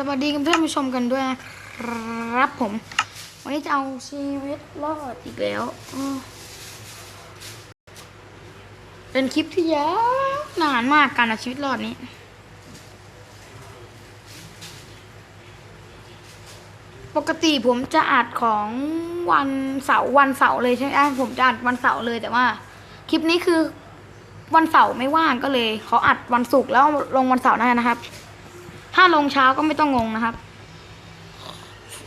สวัสดีเพื่อนผู้ชมกันด้วยนะครับผม วันนี้จะเอาชีวิตรอดอีกแล้วเป็นคลิปที่ยาวนานมากการเอาชีวิตรอดนี้ปกติผมจะอัดของวันเสาร์วันเสาร์เลยใช่ไหมผมจะอัดวันเสาร์เลยแต่ว่า คลิปนี้คือวันเสาร์ไม่ว่างก็เลยเขาอัดวันศุกร์แล้วลงวันเสาร์หน้นะครับ ถ้าลงเช้าก็ไม่ต้องงงนะครับ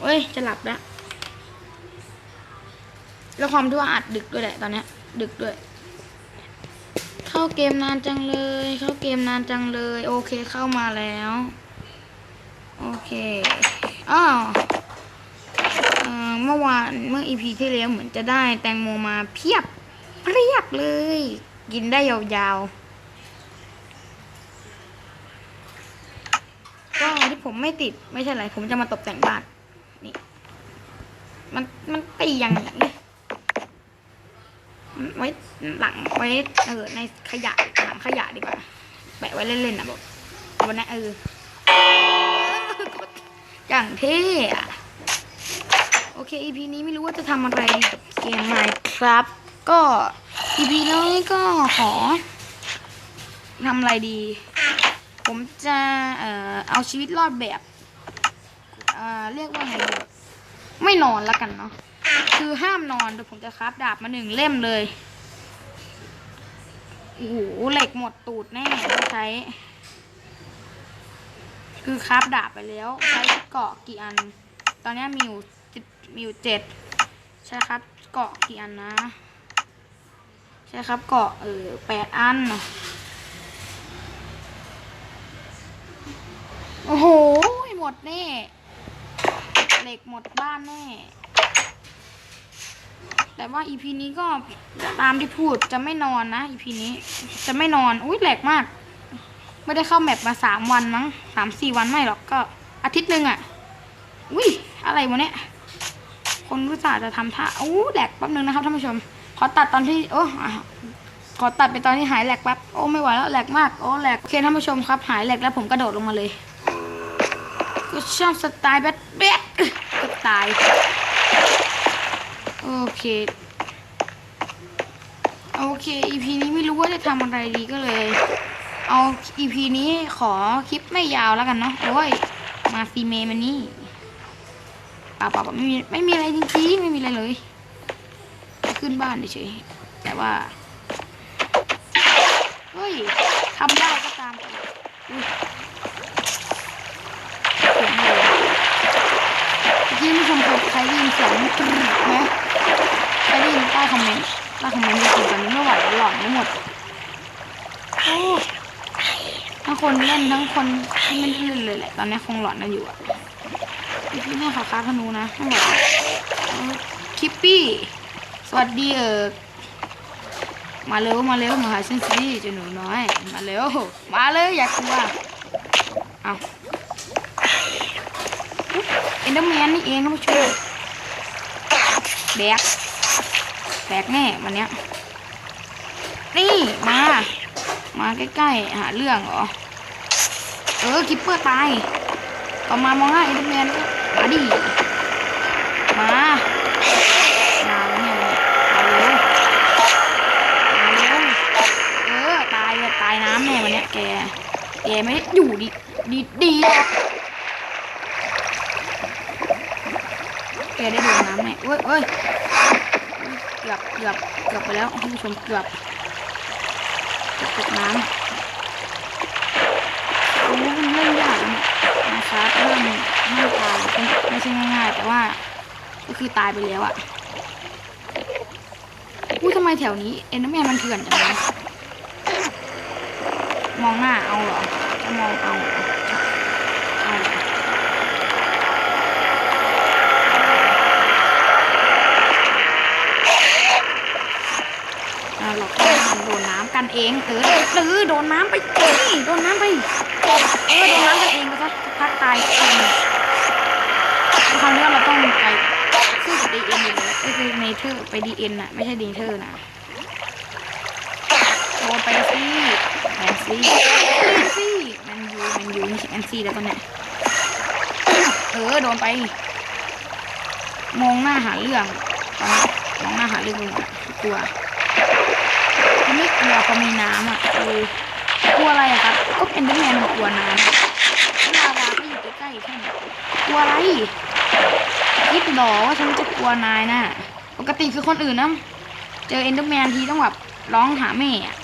เอ้ย จะหลับแล้ว แล้วความที่ว่าอัดดึกด้วยแหละตอนนี้ดึกด้วย เข้าเกมนานจังเลย เข้าเกมนานจังเลย โอเคเข้ามาแล้ว โอเคอ้าวเอ่อเมื่อวานเมื่ออีพีที่แล้วเหมือนจะได้แตงโมมาเพียบเพียบเลย กินได้ยาวๆ ก็ที่ ผมไม่ติดไม่ใช่อะไร ผมจะมาตกแต่งบ้าน นี่ มันมันตีอย่างนี้มันไว้หลังไว้เออในขยะถังขยะดีกว่าแปะไว้เล่นๆนะบอกวันนี้เอออย่างเท่อะโอเค EP นี้ไม่รู้ว่าจะทำอะไรกับเกมไหมครับ ก็ EP นี้ก็ขอทำอะไรดี ผมจะเอ่อเอาชีวิตรอดแบบเอ่อเรียกว่าไงไม่นอนแล้วกันเนาะคือห้ามนอนเดี๋ยวผมจะคราฟดาบมาหนึ่งเล่มเลยโอ้โหเหล็กหมดตูดแน่ต้องใช้ คือคราฟดาบไปแล้ว ใช้เกาะกี่อัน ตอนนี้มีอยู่สิมีอยู่เจ็ดใช่ครับเกาะกี่อันนะ ใช่ครับเกาะเออแปดอัน โอ้โห หมดแน่ เหล็กหมดบ้านแน่ แต่ว่าอีพีนี้ก็ตามที่พูดจะไม่นอนนะอีพีนี้ จะไม่นอน อุ้ยแหลกมาก ไม่ได้เข้าแมปมาสามวันมั้งสามสี่วันไม่หรอกก็ อาทิตย์หนึ่งอะ่ะ อุ้ยอะไรวะเนี่ย คนรู้จักจะทำท่าอู้แหลกแป๊บนึงนะครับท่านผู้ชม ขอตัดตอนที่ โอ้อขอตัดไปตอนที่หายแหลกแป๊บ โอ้ไม่ไหวแล้วแหลกมาก โอ้แหลก โอเคท่านผู้ชมครับ หายแหลกแล้วผมกระโดดลงมาเลย ก็ชอบสไตล์แบดแบดก็ตาย โอเค โอเค EP นี้ไม่รู้ว่าจะทำอะไรดีก็เลย เอา EP นี้ขอคลิปไม่ยาวแล้วกันเนาะโอ้ย มาซีเมมันนี่ป่าป่าไม่มีไม่มีอะไรจริงๆ ไม่มีอะไรเลย ขึ้นบ้านเฉยๆแต่ว่า เฮ้ยทำได้ก็ตามอุ๊ย เสียงอะไรเมื่อกี้ผู้ชมเคยใครได้ยินเสียงกรึ๊ดไหมใครได้ยินใต้คอมเมนต์ใต้คอมเมนต์จริงๆตอนนี้ไม่ไหวแล้วหลอนไม่หมดโอ้ทั้งคนเล่นทั้งคนที่ไม่ได้เล่นเลยแหละตอนนี้คงหลอนกันอยู่อะพี่เนี่ยขาค้าธนูนะไม่ไหวคิปปี้ สวัสดีเออมาเร็วมาเร็วมาหาฉันสิเจ้าหนูน้อย มาเร็วมาเลยอยากกลัวเอาเอ็ นเดอร์แมนนี่เองท่านผู้ชมแบกแบกแน่วันเนี้ยนี่มา มาใกล้ๆหาเรื่องเหรอ เออกิปเปอร์ตายต่อมามองหน้าเอ็นเดอร์แมนก็มาดิมา มาเนี่ยมาเร็วมาเร็วเออตายเลยตายน้ำแน่วันเนี้ยแกแกไม่ได้อยู่ดีดีดีหรอก แกได้โดนน้ำไหมเว้ยเว้ยเกือบเกือบเกือบไปแล้วท่านผู้ชมเกือบตกน้ำโอ้มันเล่นยากนะนะครับเรื่องไม่ตายไม่ใช่ง่ายๆแต่ว่าก็คือตายไปแล้วอะอุ้ทำไมแถวนี้เอ็นเดอร์แมนมันเถื่อนจังเลยมองหน้าเอาเหรอจะมองเอาเหรอเอาเหรอ อ่าหลอกให้มันโดนน้ำ กันเองเออเออโดนน้ำไปนี่โดนน้ำไปเออโดนน้ำกันเองไปซะสักพักตายเองคราวนี้เราต้องไปสู้กับดีเอ็นอยู่แล้วก็คือเนเธอร์ไปดีเอ็นน่ะไม่ใช่ดีเธอร์นะโดนไปสิแมนซี่แมนซี่แมนยูแมนยูไม่แมนซี่แล้วตอนเนี้ยเออโดนไป มองหน้าหาเรื่องมองหน้าหาเรื่องกลัว เขากลัวเขามีน้ำอะเออกลัวอะไรอะครับ ก็เป็นดอร์แมนกลัวน้ำลาวาก็อยู่ใกล้ๆแค่นี้กลัวอะไรคิดหรอว่าฉันจะกลัวนายน่ะปกติคือคนอื่นนะเจอเอนเดอร์แมนทีต้องแบบร้องหาแม่อะ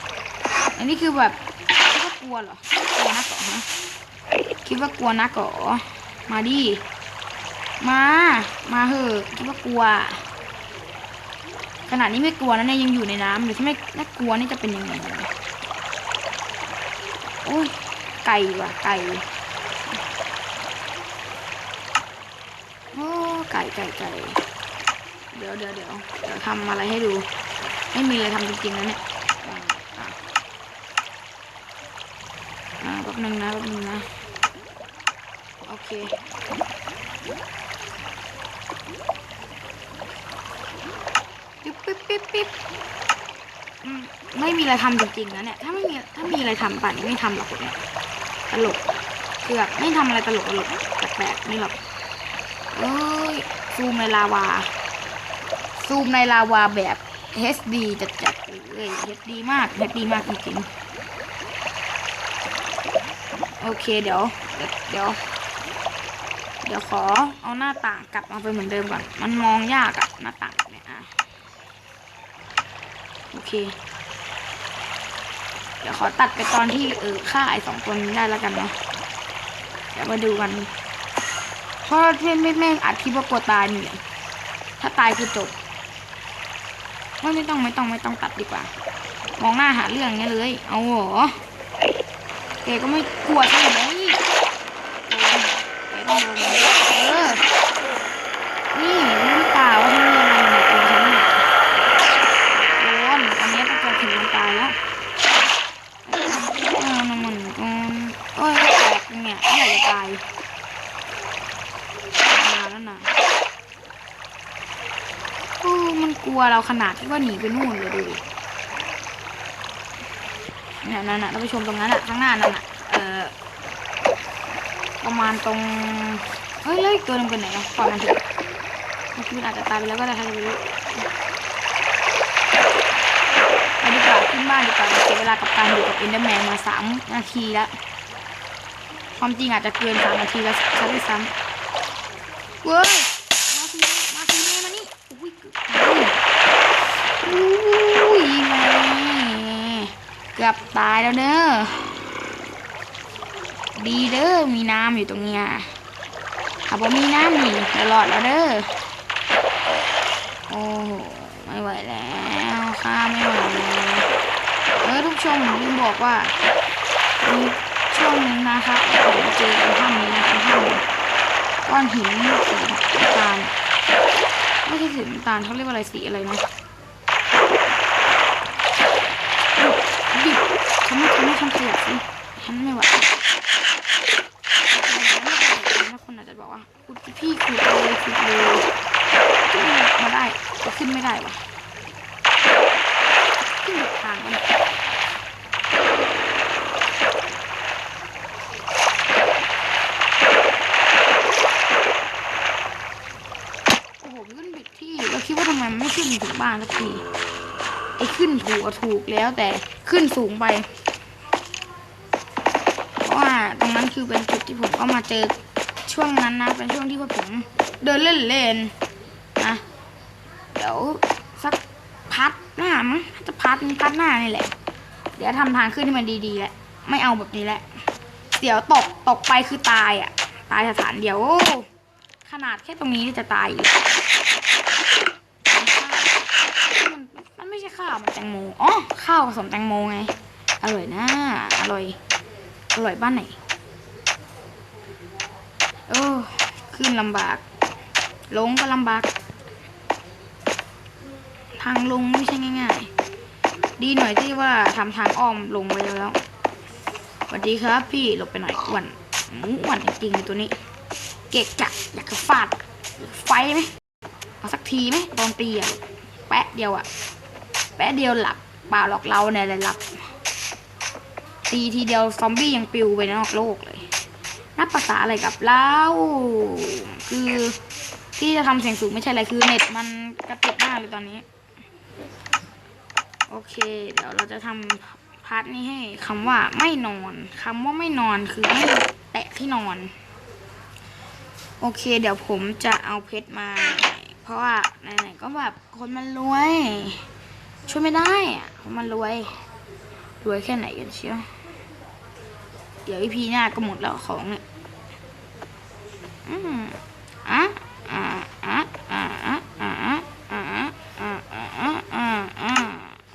อันนี้คือแบบคิดว่ากลัวเหรอกลัวนักเหรอฮะคิดว่ากลัวนักเหรอมาดิมา มาเหอะคิดว่ากลัว ขนาดนี้ไม่กลัวนะเนี่ยยังอยู่ในน้ำอยู่ถ้าไม่น่ากลัวนี่จะเป็นยังไงนะโอ้ยไก่ว่ะไก่โอ้ไก่ไก่ไก่เดี๋ยวเดี๋ยวเดี๋ยวเดี๋ยวทำอะไรให้ดู ไม่มีอะไรทำจริงๆนะเนี่ยอ่าอะอ่าแป๊บนึงนะแป๊บนึงนะ โอเค ปิ๊บ ปิ๊บไม่มีอะไรทำจริงๆนะเนี่ย ถ้าไม่มีถ้ามีอะไรทำป่านนี้ไม่ทำหรอกเนี่ยตลกเกือแบบไม่ทำอะไรตลกตลกแปลกๆนี่หรอกเอ้ยซูมในลาวา ซูมในลาวาแบบ HD จัดๆเลย HD มาก HD มากจริงๆ โอเคเดี๋ยว เดี๋ยว เดี๋ยวขอเอาหน้าต่างกลับมาเป็นเหมือนเดิมก่อน มันมองยากอะหน้าต่าง โอเค เดี๋ยวขอตัดไปตอนที่เออฆ่าไอ้สองตัวนี้ได้แล้วกันเนาะเดี๋ยวมาดูกันเพราะที่ไม่แม่งอัดคลิปว่ากลัวตายเนี่แหละถ้าตายคือจบไม่ไม่ต้องไม่ต้องไม่ต้องตัดดีกว่า มองหน้าหาเรื่องเงี้ยเลย เอาหรอแกก็ไม่กลัวใช่ไหมนแกต้องโดนเออนี่รู้หรือเปล่าว่าที่นี่อะไรในตัวฉันเนี่ยโดนอันนี้ต้องจะถึงมันตายแล้วเออน้ำมันก่อนเอ้ยแตก เนี่ยเมื่อไหร่จะตายมาแล้วนะโอ้มันกลัวเราขนาดที่ว่าหนีไปนู่นเลยดูดิเนี่ยนั่นน่ะท่านผู้ชมตรงนั้นอะข้างหน้านั่นอะเออประมาณตรงเฮ้ยเลิกตัวนึงเป็นไหนอะปล่อยมันเถอะมันอาจจะตายไปแล้วก็ได้ใครจะไปรู้ไปดีกว่าขึ้นบ้านดีกว่าเสียเวลากับการอยู่กับเอนเดอร์แมนมาสามนาทีแล้ว ความจริงอาจจะเกินสามนาทีแล้วซะด้วยซ้ำเว้ย มาทีมาทีแม่มานี่ อุ้ยเกือบตายอุ้ยแม่เกือบตายแล้วเนอะดีเด้อ มีน้ำอยู่ตรงเนี้ยถ้าบ่มีน้ำนี่ตลอดแล้วเด้อ โอ้โหไม่ไหวแล้วข้าไม่ไหวแล้วเออทุกชมลืมบอกว่ามี ช่วงนึงนะครับผมเจอในถ้ำนี้นะในถ้ำก้อนหินสีน้ำตาลไม่ใช่สีน้ำตาลเขาเรียกว่าอะไรสีอะไรนะหยุดฉันไม่ฉันไม่ฉันขยับสิฉันไม่ไหวคนอาจจะบอกว่าพี่ขุดเลยขุดเลยขึ้นมาได้แต่ขึ้นไม่ได้วะขึ้นทางเลยโอ้โหขึ้นผิดที่เราคิดว่าทำไมมันไม่ขึ้นถึง บ้านสักทีไอ้ขึ้นถูกอะถูกแล้วแต่ขึ้นสูงไป เพราะว่าตรงนั้นคือเป็นจุดที่ผมก็มาเจอช่วงนั้นนะ เป็นช่วงที่ว่าผมเดินเล่นเล่นๆนะเดี๋ยวสักพัดหน้ามั้งจะพัดมีพัดหน้านี่แหละ เดี๋ยวทำทางขึ้นให้มันดีๆแหละ ไม่เอาแบบนี้แหละเดี๋ยวตกตกไปคือตายอะ ตายสถานเดียวขนาดแค่ตรงนี้จะตายอยู่มันมันไม่ใช่ข้าวมันแตงโมอ๋อข้าวผสมแตงโมไง อร่อยนะ อร่อย อร่อยบ้านไหนโอ้ขึ้นลำบาก ลงก็ลำบาก ทางลงไม่ใช่ง่ายๆ ดีหน่อยที่ว่าทำทางอ้อมลงไปแล้วสวัสดีครับ พี่หลบไปหน่อยอ้วนหมูอ้วนจริงๆตัวนี้ เกะกะอยากจะฟาดไฟไหมเอาสักทีไหมตอนตีอะแปะเดียวอะ แป๊ะเดียวหลับเปล่าหรอกเราเนี่ยแหละหลับ ตีทีเดียวซอมบี้ยังปิวไปนอกโลกเลย นับภาษาอะไรกับเราคือที่จะทำเสียงสูงไม่ใช่อะไรคือเน็ตมันกระตุกมากเลยตอนนี้ โอเค เดี๋ยวเราจะทำพาร์ทนี้ให้คำว่าไม่นอนคำว่าไม่นอนคือไม่แตะที่นอน โอเค เดี๋ยวผมจะเอาเพชรมา เพราะว่าไหนๆก็แบบคนมันรวย ช่วยไม่ได้อะคนมันรวย รวยแค่ไหนกันเชียวเดี๋ยวอีพีหน้าก็หมดแล้วของเนี่ยอืมอะอะอะอะอะอะอะอะอะอะอะอะ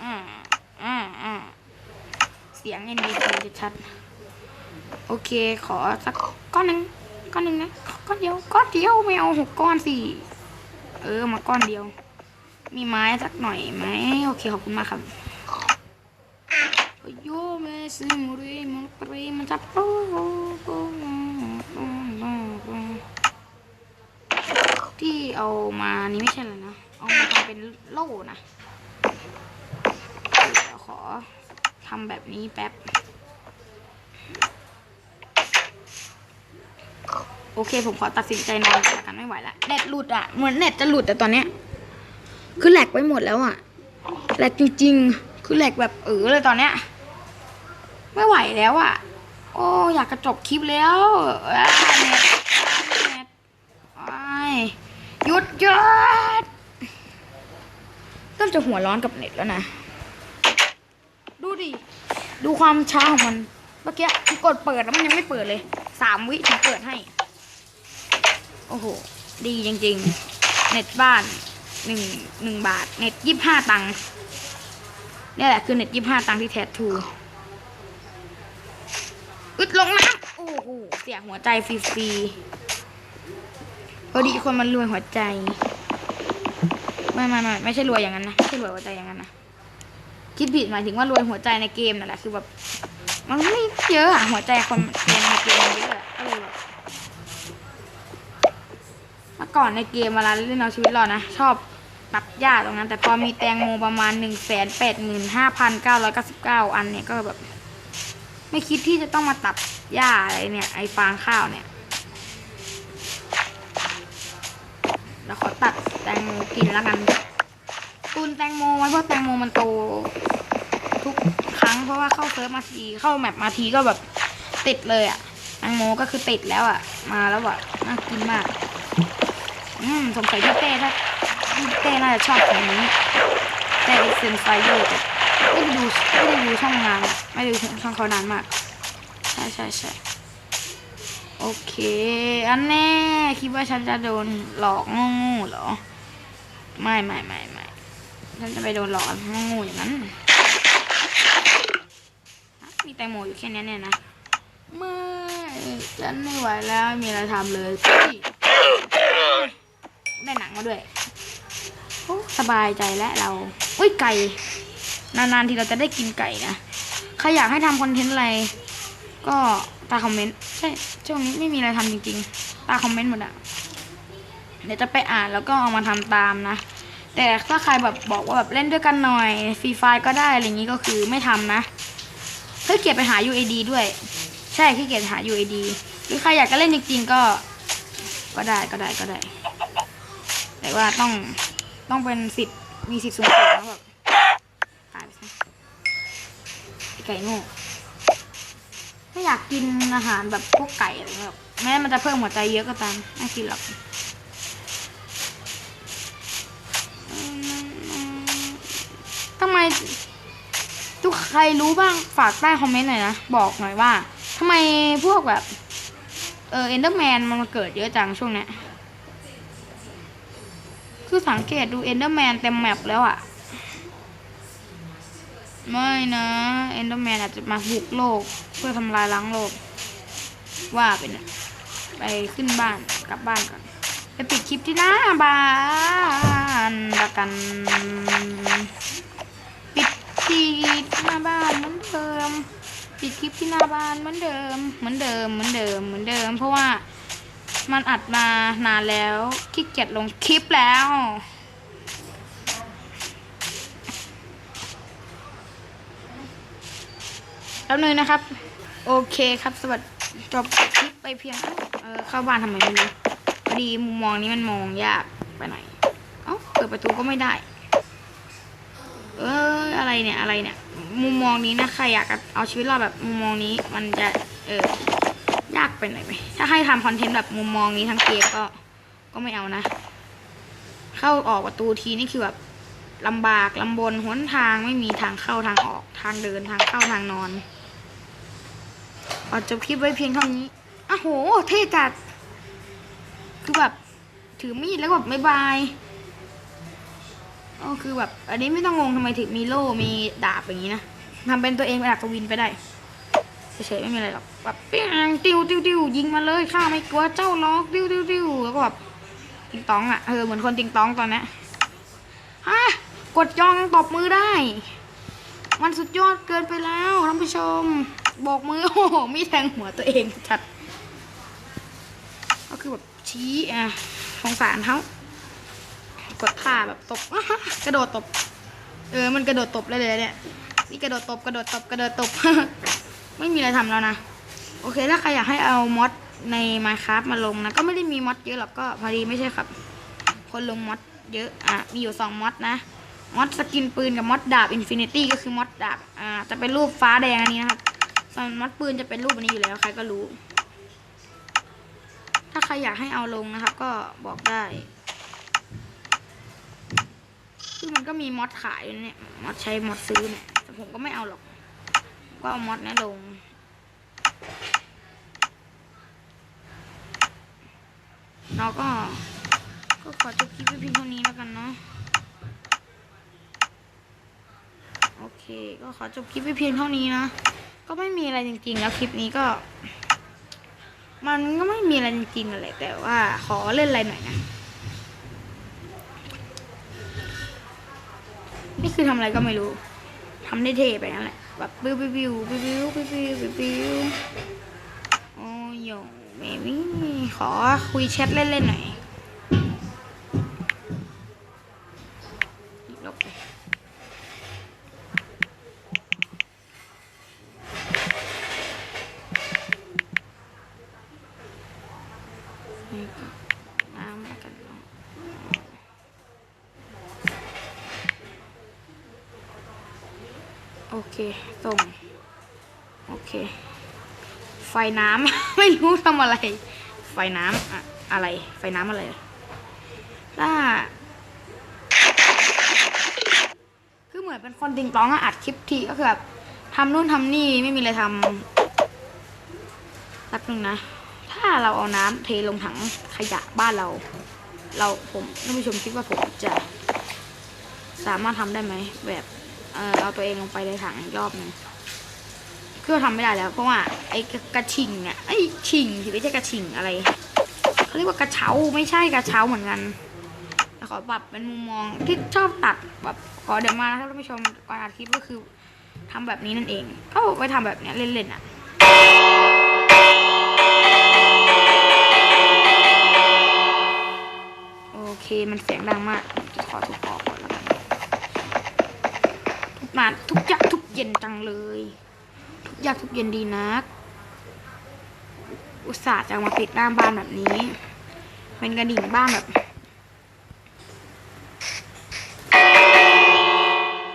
อะอะอะเสียง NBC จะชัด โอเค ขอสักก้อนหนึ่งก้อนหนึ่งนะ ก้อนเดียว ก้อนเดียวไม่เอาหกก้อนสิ เออ มาก้อนเดียว มีไม้สักหน่อยไหมโอเคขอบคุณมากครับโยเมซิมริมุปริมันจะโปที่เอามานี่ไม่ใช่เลยนะ เอามาทำเป็นโล่นะเดี๋ยวขอทำแบบนี้แป๊บ โอเคผมขอตัดสินใจนอนกันไม่ไหวละเน็ตหลุดอะ เหมือนเน็ตจะหลุดแต่ตอนเนี้ย คือแหลกไปหมดแล้วอะแหลกจริงๆคือแหลกแบบเออเลยตอนเนี้ยไม่ไหวแล้วอะ โอ้อยากกระจบคลิปแล้วเน็ตเน็ตไอ้หยุดหยุดเริ่มจะหัวร้อนกับเน็ตแล้วนะ ดูดิ ดูความช้าของมัน เมื่อกี้กดเปิดแล้วมันยังไม่เปิดเลย สามวิถึงเปิดให้ โอ้โห ดีจริง ๆ เน็ตบ้าน หนึ่งหนึ่งบาท เน็ตยี่ห้าตังค์นี่แหละคือเน็ตยี่ห้าตังค์ที่แททูอึดลงน้ำโอ้โหเสียหัวใจฟรีๆพอดีคนมันรวยหัวใจไม่ไม่ไม่ไม่ใช่รวยอย่างนั้นนะไม่ใช่รวยหัวใจอย่างนั้นนะคิดผิดหมายถึงว่ารวยหัวใจในเกมนั่นแหละคือแบบมันไม่เยอะอะหัวใจคนเกมในเกมเยอะอะก็เลยแบบเมื่อก่อนในเกมเวลาเล่นเอาชีวิตรอดนะ ชอบ ตัดหญ้าตรงนั้น แต่พอมีแตงโมประมาณหนึ่งแสนแปดหมื่นห้าพันเก้าร้อยเก้าสิบเก้าอันเนี่ยก็แบบ ไม่คิดที่จะต้องมาตัดหญ้าอะไรเนี่ย ไอฟางข้าวเนี่ยแล้วขอตัดแตงโมกินแล้วกันตุนแตงโมไว้เพราะแตงโมมันโตทุกครั้งเพราะว่าเข้าเซิร์ฟมาทีเข้าแมปมาทีก็แบบติดเลยอะแตงโมก็คือติดแล้วอะมาแล้วอะน่ากินมาก อืมสงสัยพี่เต้ถ้า เต้น่าจะชอบแบบนี้เต้เซนไฟเยอร์ไม่ได้ดูไม่ได้ดูช่องงานไม่ได้ดูช่องเขานานมาก ใช่ใช่ใช่โอเค อันแน่คิดว่าฉันจะโดนหลอกงูเหรอ ไม่ไม่ไม่ไม่ฉันจะไปโดนหลอกงูอย่างนั้น มีแตงโมอยู่แค่นี้เนี่ยนะไม่ฉันไม่ไหวแล้วไม่มีอะไรทำเลยพี่ได้หนังมาด้วย สบายใจแล้วเราอุ้ยไก่ นานๆทีเราจะได้กินไก่นะ ใครอยากให้ทำคอนเทนต์อะไร ก็ตาคอมเมนต์ ใช่ ช่วงนี้ไม่มีอะไรทำจริงๆ ตาคอมเมนต์หมดอะเดี๋ยวจะไปอ่านแล้วก็เอามาทำตามนะ แต่ถ้าใครแบบบอกว่าแบบเล่นด้วยกันหน่อยฟรีไฟก็ได้อะไรอย่างนี้ก็คือไม่ทำนะขี้เกียจไปหา UAD ด้วย ใช่ขี้เกียจหา UAD หรือใครอยากจะเล่นจริงๆก็ ก็ได้ก็ได้ก็ได้ แต่ว่าต้อง ต้องเป็นสิทธ์มีสิทธิ์สูงสุดนะแบบตายไปซะไก่โง่ไม่อยากกินอาหารแบบพวกไก่อะไรแบบแม้มันจะเพิ่มหัวใจเยอะก็ตามไม่กินหรอกทำไมทุกใครรู้บ้างฝากใต้คอมเมนต์หน่อยนะ บอกหน่อยว่าทำไมพวกแบบ เออเอนเดอร์แมนมันมาเกิดเยอะจังช่วงเนี้ย คือสังเกตดูเอนเดอร์แมนเต็มแมปแล้วอะไม่นะเอนเดอร์แมนอาจจะมาบุกโลก เพื่อทำลายล้างโลก ว่าเป็นะไปขึ้นบ้านกลับบ้านก่อนไปปิดคลิปที่หน้าบ้านละกัน ปิดที่หน้าบ้านเหมือนเดิม ปิดคลิปที่หน้าบ้านเหมือนเดิมเหมือนเดิมเหมือนเดิมเหมือนเดิม เพราะว่า มันอัดมานานแล้วขี้เกียจลงคลิปแล้ว แล้วนึงนะครับ โอเคครับสวัสดีจบคลิปไปเพียงเออเข้าบ้านทำไมไม่รู้พอดีมุมมองนี้มันมองยากไปหน่อยเอ้าเปิดประตูก็ไม่ได้ เอออะไรเนี่ยอะไรเนี่ย มุมมองนี้นะใครอยากเอาชีวิตรอดแบบมุมมองนี้มันจะเออ ยากไปหน่อยไหมถ้าให้ทำคอนเทนต์แบบมุมมองนี้ทั้งเกมก็ก็ไม่เอานะ เข้าออกประตูทีนี่คือแบบลำบากลำบนหนทางไม่มีทางเข้าทางออกทางเดินทางเข้าทางนอนขอจบคลิปไว้เพียงเท่านี้อ้โห เท่จัด คือแบบ ถือมีดแล้วแบบบายบายก็คือแบบ อันนี้ไม่ต้องงงทำไมถึงมีโล่มีดาบอย่างนี้นะทำเป็นตัวเองเป็นอัศวินไปได้เฉยๆไม่มีอะไรหรอก แบบเปี้ยงติวติวติวยิงมาเลยข้าไม่กลัวเจ้าล็อกติวติวติวแล้วก็แบบติงตองอะเออเหมือนคนติงตองตอนนี้ฮะกดยองยังตบมือได้ มันสุดยอดเกินไปแล้วท่านผู้ชมบอกมือโอ้โหมีแทงหัวตัวเองชัดก็คือแบบชี้อะสงสารเขากดท่าแบบตบกระโดดตบ เออมันกระโดดตบเลยเลยเนี่ยนี่กระโดดตบกระโดดตบกระโดดตบ ไม่มีอะไรทำแล้วนะ โอเคถ้าใครอยากให้เอามอดใน Minecraft มาลงนะ ก็ไม่ได้มีมอดเยอะหรอกก็พอดีไม่ใช่ครับ คนลงมอดเยอะอะมีอยู่สองมอดนะมอดสกินปืนกับมอดดาบอินฟินิตี้ก็คือมอดดาบอ่าจะเป็นรูปฟ้าแดงอันนี้นะครับส่วนมอดปืนจะเป็นรูปอันนี้อยู่แล้วใครก็รู้ ถ้าใครอยากให้เอาลงนะครับ ก็บอกได้คือมันก็มีมอดขายอยู่เนี่ยมอดใช้มอดซื้อเนี่ยแต่ผมก็ไม่เอาหรอก ก็เอามอดนี้ลง เราก็ ก็ขอจบคลิปเพียงเท่านี้แล้วกันเนาะโอเค ก็ขอจบคลิปเพียงเท่านี้นะก็ไม่มีอะไรจริงๆ แล้วคลิปนี้ก็ มันก็ไม่มีอะไรจริงๆอะไรแต่ว่า ขอเล่นอะไรหน่อยนะนี่คือทำอะไรก็ไม่รู้ทำได้เท่ไปนั่นแหละแบบบิ้วบิ้วบิ้วบิ้วบิ้วบิ้วบิ้วโอ้ย ไม่มีขอคุยแชทเล่นๆหน่อยลบไป นี่ก็น้ำแล้วกันเนาะโอเค ส่ง โอเค ไฟ น้ำไม่รู้ทำอะไร ไฟน้ำอะอะไร ไฟน้ำอะไรถ้าคือเหมือนเป็นคนติงต้องอัดคลิปทีก็คือแบบทำนู่นทำนี่ไม่มีอะไรทำแป๊บนึงนะ ถ้าเราเอาน้ำเทลงถังขยะบ้านเรา เราผมท่านผู้ชมคิดว่าผมจะ สามารถทำได้ไหมแบบเออเอาตัวเองลงไปในถังรอบหนึง คือทำไม่ได้แล้ว เพราะว่าไอ้กระชิงเนี่ยไอ้ชิงสิไม่ใช่กระชิงอะไรเขาเรียกว่ากระเช้าไม่ใช่กระเช้าเหมือนกันแต่ขอปรับเป็นมุมมองที่ชอบตัดแบบขอเดี๋ยวมานะครับท่านผู้ชมก่อนอัดคลิปก็คือทำแบบนี้นั่นเอง ก็ไปทำแบบเนี้ยเล่นๆอะโอเคมันเสียงดังมากจะขอทุกออกก่อนแล้วกันทุกนาทุกยากทุกเย็นจังเลย ทุกยากทุกเย็นดีนัก อุตส่าห์จะมาปิดหน้าบ้านแบบนี้ เป็นกระดิ่งบ้านแบบ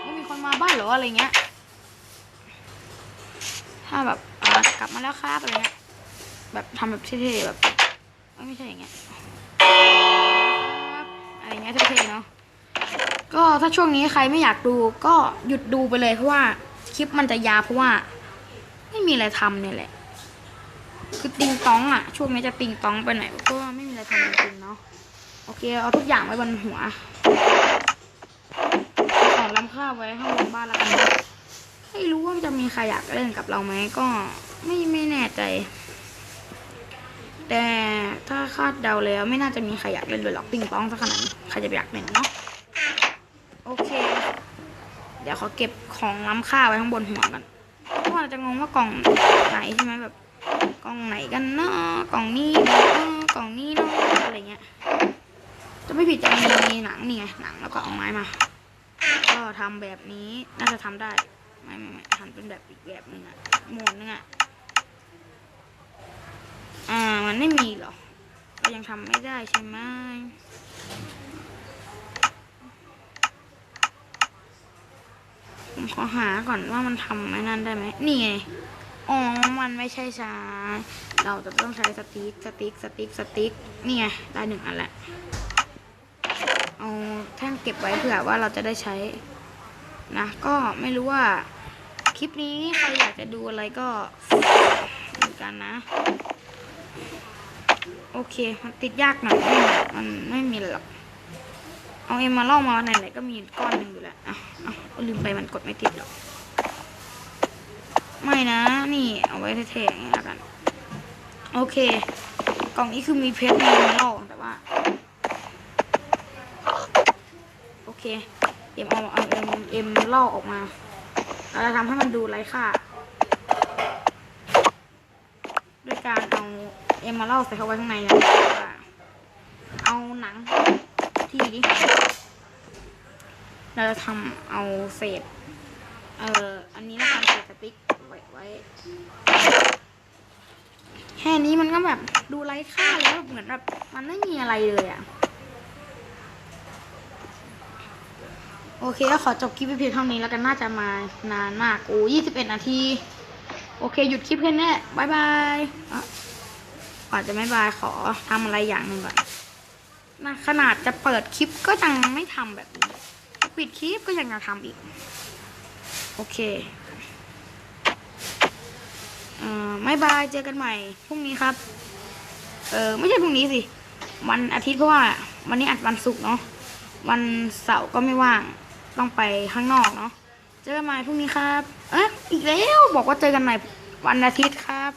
ไม่มีคนมาบ้านหรออะไรเงี้ย ถ้าแบบกลับมาแล้วครับอะไรเงี้ย แบบทำแบบเท่ๆแบบไม่ใช่อย่างเงี้ยอะไรเงี้ยเท่ๆเนาะก็ถ้าช่วงนี้ใครไม่อยากดูก็หยุดดูไปเลยเพราะว่าคลิปมันจะยาวเพราะว่า ไม่มีอะไรทำเนี่ยแหละ คือติงต้องอะ ช่วงนี้จะติงต้องไปไหนอยเพราะว่าไม่มีอะไรทำจริงเนาะ โอเค เอาทุกอย่างไว้บนหัวขอล้ำค่าไว้ข้างบนบ้านแล้วกันไม่รู้ว่าจะมีใครอยากเล่นกับเราไหมก็ไม่ไม่แน่ใจ แต่ถ้าคาดเดาแล้วไม่น่าจะมีใครอยากเล่นเลยหรอกติงต้องสักขนาดนี้ใครจะอยากเล่นเนาะ โอเค เดี๋ยวขอเก็บของล้ำค่าไว้ข้างบนหัวกัน พราะว่าจะงงว่ากล่องไหนใช่ไหมแบบกล่องไหนกันเนาะกล่องนี้เนาะกล่องนี้เนาะอะไรเงี้ย จะไม่ผิดจะมีหนังนี่ไงหนังแล้วก็เอาไม้มา ก็ทำแบบนี้น่าจะทำได้ไม่ไม่ไม่ทำเป็นแบบอีกแบบนึงอะหมดนึงอะอ่ามันไม่มีหรอเรายังทำไม่ได้ใช่ไหมผม ขอหาก่อนว่ามันทำไม่นั่นได้ไหมนี่ไงอ๋อ มันไม่ใช่ช้าง เราจะต้องใช้สติ๊ก สติ๊ก สติ๊ก สติ๊ก นี่ไง ได้หนึ่งอันแล้วเอาแท่งเก็บไว้เผื่อว่าเราจะได้ใช้ นะ ก็ไม่รู้ว่า คลิปนี้ใครอยากจะดูอะไรก็เหมือนกันนะ โอเค มันติดยากหน่อยมันไม่มีหรอก เอาเอ็มมาล่อมาไหนๆก็มีก้อนหนึ่งอยู่แล้วอะ ลืมไปมันกดไม่ติดหรอก ไม่นะ นี่เอาไว้เท่ๆอย่างนี้แล้วกัน โอเค กล่องนี้คือมีเพชรมีเมลัลแต่ว่า โอเค เอ็มเอาเอาเอ็มเอ็มล่อออกมา เราจะทำให้มันดูไร้ค่าด้วยการเอาเอ็มมาล่าใส่เข้าไว้ข้างในนะเอาหนัง ที่ดิ เราจะทำเอาเศษ เอ่อ อันนี้แล้วกันเศษสติ๊กไว้ไว้ แค่นี้มันก็แบบดูไร้ค่าแล้วเหมือนแบบมันไม่มีอะไรเลยอะโอเคก็ขอจบคลิปไว้เพียงเท่านี้แล้วกันน่าจะมานานมากโอ้ยี่สิบเอ็ดนาที โอเค หยุดคลิปแค่นี้บายบายอะก่อนจะไม่บายขอทำอะไรอย่างหนึ่งก่อนนะขนาดจะเปิดคลิปก็ยังไม่ทำแบบนี้ ปิดคลิปก็ยังจะทำอีก โอเคเอ่อไม่บายเจอกันใหม่พรุ่งนี้ครับ เออไม่ใช่พรุ่งนี้สิ วันอาทิตย์เพราะว่าวันนี้อัดวันศุกร์เนาะ วันเสาร์ก็ไม่ว่าง ต้องไปข้างนอกเนาะ เจอกันใหม่พรุ่งนี้ครับ เอ๊ะอีกแล้ว บอกว่าเจอกันใหม่วันอาทิตย์ครับ